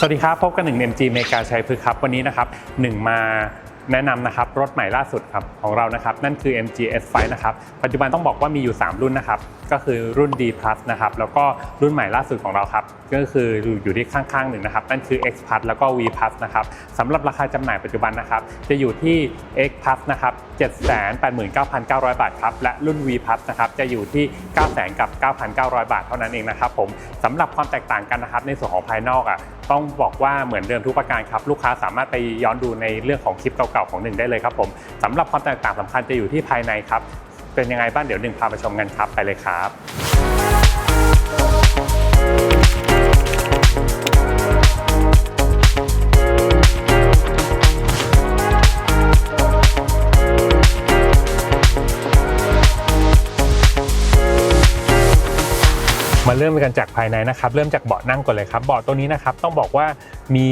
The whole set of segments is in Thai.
สวัสดีครับ พบกันหนึ่ง MG เมกาชัยพฤกษ์ครับ วันนี้นะครับหนึ่งมาแนะนำนะครับรถใหม่ล่าสุดครับของเรานะครับ นั่นคือ MG S5 นะครับ ปัจจุบันต้องบอกว่ามีอยู่ 3 รุ่นนะครับ ก็คือรุ่น D Plus นะครับ แล้วก็รุ่นใหม่ล่าสุดของเราครับ ก็คืออยู่ที่ข้างๆหนึ่งนะครับ นั่นคือ X Plus แล้วก็ V Plus นะครับสำหรับราคาจำหน่ายปัจจุบันนะครับ จะอยู่ที่ X Plus นะครับ789,900 บาทครับ และรุ่น V Plus นะครับ จะอยู่ที่ 900,000กับ 9,900 บาทเท่านั้นเองนะครับผมสำหรับความแตกต่างกันนะครับในส่วนของภายนอกอะ ต้องบอกว่าเหมือนเดิมทุกประการครับ ลูกค้าสามารถไปย้อนดูในเรื่องของคลิปเก่าๆของหนึ่งได้เลยครับผมสำหรับความแตกต่างสำคัญจะอยู่ที่ภายในครับ เป็นยังไงบ้างเดี๋ยวหนึ่งพาไปชมกันครับไปเลยครับ มาเริ่มกันจากภายในนะครับ เริ่มจากเบาะนั่งก่อนเลยครับ เบาะตัวนี้นะครับต้องบอกว่ามี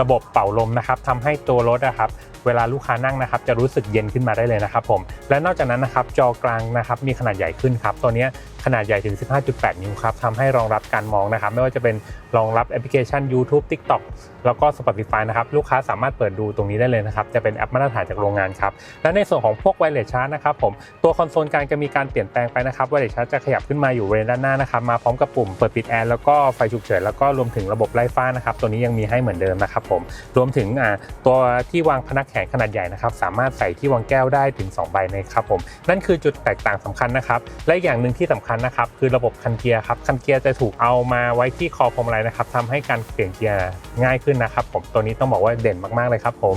ระบบเป่าลมนะครับทำให้ตัวรถนะครับเวลาลูกค้านั่งนะครับจะรู้สึกเย็นขึ้นมาได้เลยนะครับผมและนอกจากนั้นนะครับจอกลางนะครับมีขนาดใหญ่ขึ้นครับตัวนี้ขนาดใหญ่ถึง 15.8 นิ้วครับทำให้รองรับการมองนะครับไม่ว่าจะเป็นรองรับแอปพลิเคชัน YouTube TikTok แล้วก็ Spotify นะครับลูกค้าสามารถเปิดดูตรงนี้ได้เลยนะครับจะเป็นแอปมาตรฐานจากโรงงานครับและในส่วนของพวกไวเลสชาร์จนะครับผมตัวคอนโซลกลางจะมีการเปลี่ยนแปลงไปนะครับไวเลสชาร์จจะขยับขึ้นมาอยู่บริเวณด้านหน้านะครับมาพร้อมกับปุ่มเปิดปิดแอร์แล้วก็ไฟฉุกเฉินแล้วก็รวมถึงระบบไล่ฟ้านะครับตัวนี้ยังมีให้เหมือนเดิมนะครับผมรวมถึงอ่าตัวที่วางพนักแขนขนาดใหญ่นะครับสามารถใส่ที่วางแก้วได้ถึง 2 ใบนะครับผมนั่นคือจุดแตกต่างสำคัญนะครับและอย่างหนึ่งที่สำคัญนะครับคือระบบคันเกียร์ครับคันเกียร์จะถูกเอามาไว้ที่คอพวงมาลัยนะครับทำให้การเปลี่ยนเกียร์ง่ายขึ้นนะครับผมตัวนี้ต้องบอกว่าเด่นมากๆเลยครับผม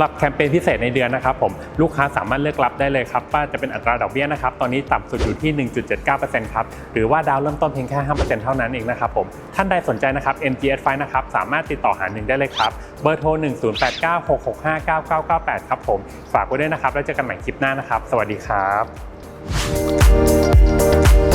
หรับแคมเปญพิเศษในเดือนนะครับผมลูกค้าสามารถเลือกรับได้เลยครับว่าจะเป็นอัตราดอกเบี้ยนะครับตอนนี้ต่ำสุดอยู่ที่ 1.79%ครับหรือว่าดาวเริ่มต้นเพียงแค่5%เท่านั้นเองนะครับผมท่านใดสนใจนะครับ MGS 5นะครับสามารถติดต่อหาหนึ่งได้เลยครับเบอร์โทร 1089-665-9998 ครับผมฝากไว้ด้วยนะครับแล้วเจอกันใหม่คลิปหน้านะครับ สวัสดีครับ